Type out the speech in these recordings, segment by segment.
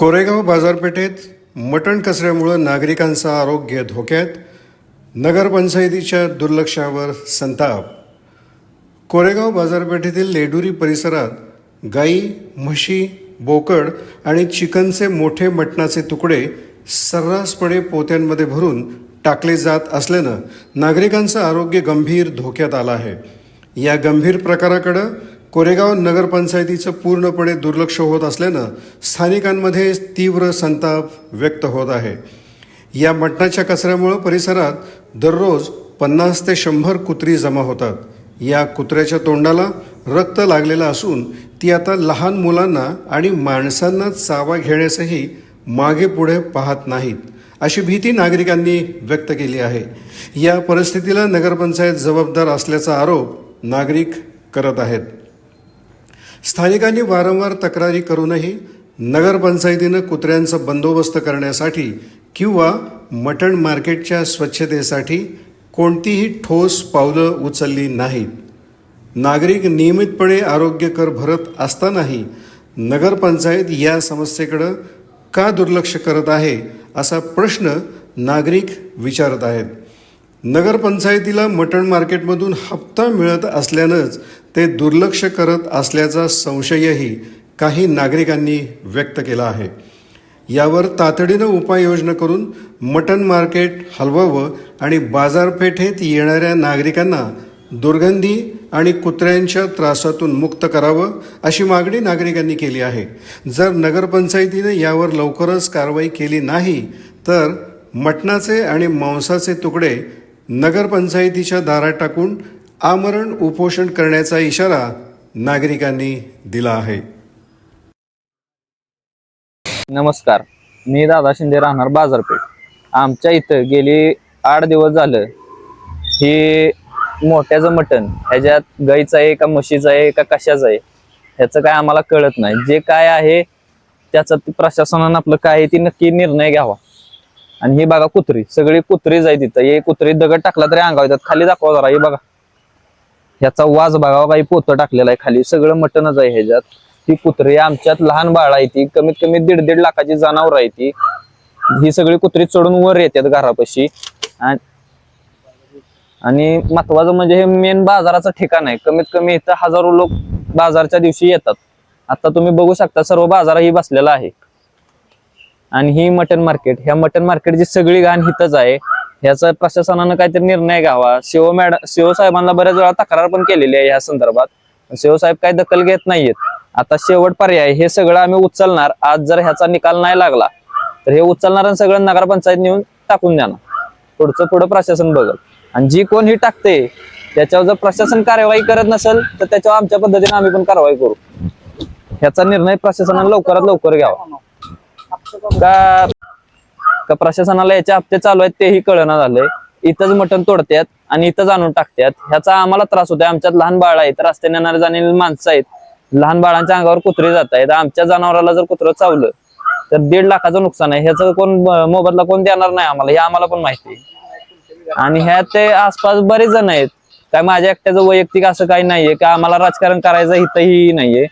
कोरेगाव बाजारपेठेत मटण कचऱ्यामुळं नागरिकांचं आरोग्य धोक्यात नगरपंचायतीच्या दुर्लक्षावर संताप. कोरेगाव बाजारपेठेतील लेडुरी परिसरात गाई म्हशी बोकड आणि चिकनचे मोठे मटणाचे तुकडे सर्रासपणे पोत्यांमध्ये भरून टाकले जात असल्यानं नागरिकांचं आरोग्य गंभीर धोक्यात आलं आहे. या गंभीर प्रकाराकडं कोरेगाव नगरपंचायतीचं पूर्णपणे दुर्लक्ष होत असल्यानं स्थानिकांमध्ये तीव्र संताप व्यक्त होत आहे. या मटणाच्या कचऱ्यामुळं परिसरात दररोज पन्नास ते शंभर कुत्री जमा होतात. या कुत्र्याच्या तोंडाला रक्त लागलेलं असून ती आता लहान मुलांना आणि माणसांना चावा घेण्यासही मागे पुढे पाहत नाहीत अशी भीती नागरिकांनी व्यक्त केली आहे. या परिस्थितीला नगरपंचायत जबाबदार असल्याचा आरोप नागरिक करत आहेत. स्थानिकांनी वारंवार तक्रारी करूनही नगरपंचायतीनं कुत्र्यांचा बंदोबस्त करण्यासाठी किंवा मटण मार्केटच्या स्वच्छतेसाठी कोणतीही ठोस पावलं उचलली नाहीत. नागरिक नियमितपणे आरोग्य कर भरत असतानाही नगरपंचायत या समस्येकडं का दुर्लक्ष करत आहे असा प्रश्न नागरिक विचारत आहेत. नगरपंचायतीला मटण मार्केटमधून हप्ता मिळत असल्यानंच ते दुर्लक्ष करत असल्याचा संशयही काही नागरिकांनी व्यक्त केला आहे. यावर तातडीनं उपाययोजना करून मटण मार्केट हलवावं आणि बाजारपेठेत येणाऱ्या नागरिकांना दुर्गंधी आणि कुत्र्यांच्या त्रासातून मुक्त करावं अशी मागणी नागरिकांनी केली आहे. जर नगरपंचायतीनं यावर लवकरच कारवाई केली नाही तर मटणाचे आणि मांसाचे तुकडे नगरपंचायतीच्या दारात टाकून आमरण उपोषण करण्याचा इशारा नागरिकांनी दिला आहे. नमस्कार. मी दादा शिंदे राहणार बाजारपेठ. आमच्या इथं गेली आठ दिवस झालं. हे मोठ्याचं मटण ह्याच्यात गाईचं आहे का म्हशीचं आहे का कशाचं आहे ह्याचं काय आम्हाला कळत नाही. जे काय आहे त्याचं प्रशासनानं आपलं काय आहे ती नक्की निर्णय घ्यावा. आणि ही बघा कुत्री सगळी कुत्रीच आहे तिथं. हे कुत्री दगड टाकला तरी अंगावर येतात. खाली दाखवा जरा हे बघा. ह्याचा वाज बघावा काही पोतं टाकलेला आहे खाली. सगळं मटणच आहे ह्याच्यात. ती कुत्री आमच्यात लहान बाळ आहे ती. कमीत कमी दीड दीड लाखाची जनावर आहे ती. ही सगळी कुत्री चढून वर येतात घरापाशी. आणि आणि महत्वाचं म्हणजे हे मेन बाजाराचं ठिकाण आहे. कमीत कमी इथं हजारो लोक बाजारच्या दिवशी येतात. आता तुम्ही बघू शकता सर्व बाजार ही बसलेला आहे. आणि ही मटन मार्केट ह्या मटन मार्केटची सगळी घाण हिथंच आहे ह्याचा प्रशासनानं काहीतरी निर्णय घ्यावा. शिव मॅडम शिवसाहेबांना बऱ्याच वेळा तक्रार पण केलेली आहे या संदर्भात. शिव साहेब काही दखल घेत नाहीयेत. आता शेवट पर्याय हे सगळं आम्ही उचलणार. आज जर ह्याचा निकाल नाही लागला तर हे उचलणार आणि सगळं नगरपंचायत नेऊन टाकून देणार. पुढचं पुढं प्रशासन बघल. आणि जी कोण ही टाकते त्याच्यावर जर प्रशासन कार्यवाही करत नसेल तर त्याच्यावर आमच्या पद्धतीने आम्ही पण कारवाई करू. ह्याचा निर्णय प्रशासनाने लवकरात लवकर घ्यावा. का का प्रशासनाला याचे हप्ते चालू आहेत तेही कळना झालंय. इथंच मटण तोडतात आणि इथंच आणून टाकतात ह्याचा आम्हाला त्रास होतोय. आमच्यात लहान बाळ आहेत रस्त्याने येणारे जाणारी माणसं आहेत. लहान बाळांच्या अंगावर कुत्रे जात आहेत. आमच्या जनावराला जर कुत्रं चावलं तर दीड लाखाचं नुकसान आहे. ह्याचं कोण मोबदला कोण देणार नाही आम्हाला हे आम्हाला पण माहिती आहे. आणि ह्या ते आसपास बरेच जण आहेत. काय माझ्या एकट्याचं वैयक्तिक असं काही नाहीये. का आम्हाला राजकारण करायचं हितही नाहीये.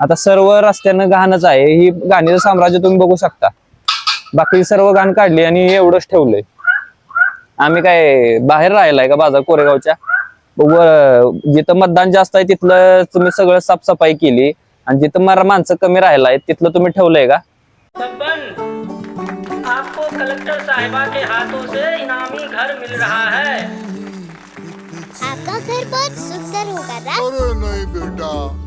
आता सर्व रस्त्यानं घाणच आहे. ही घाणीचं साम्राज्य तुम्ही बघू शकता. बाकी सर्व घाण काढली आणि एवढंच ठेवलंय. आम्ही काय बाहेर राहिलाय का बाजार कोरेगावच्या? व- जिथं मतदान जास्त आहे तिथलं तुम्ही सगळं साफसफाई केली. आणि जिथं मरा माणसं कमी राहिलाय तिथलं तुम्ही ठेवलंय का? आपको कलेक्टर साहिबा के हाथों से इनामी घर मिल रहा है। आपका घर बहुत सुंदर होगा ना? अरे नहीं बेटा।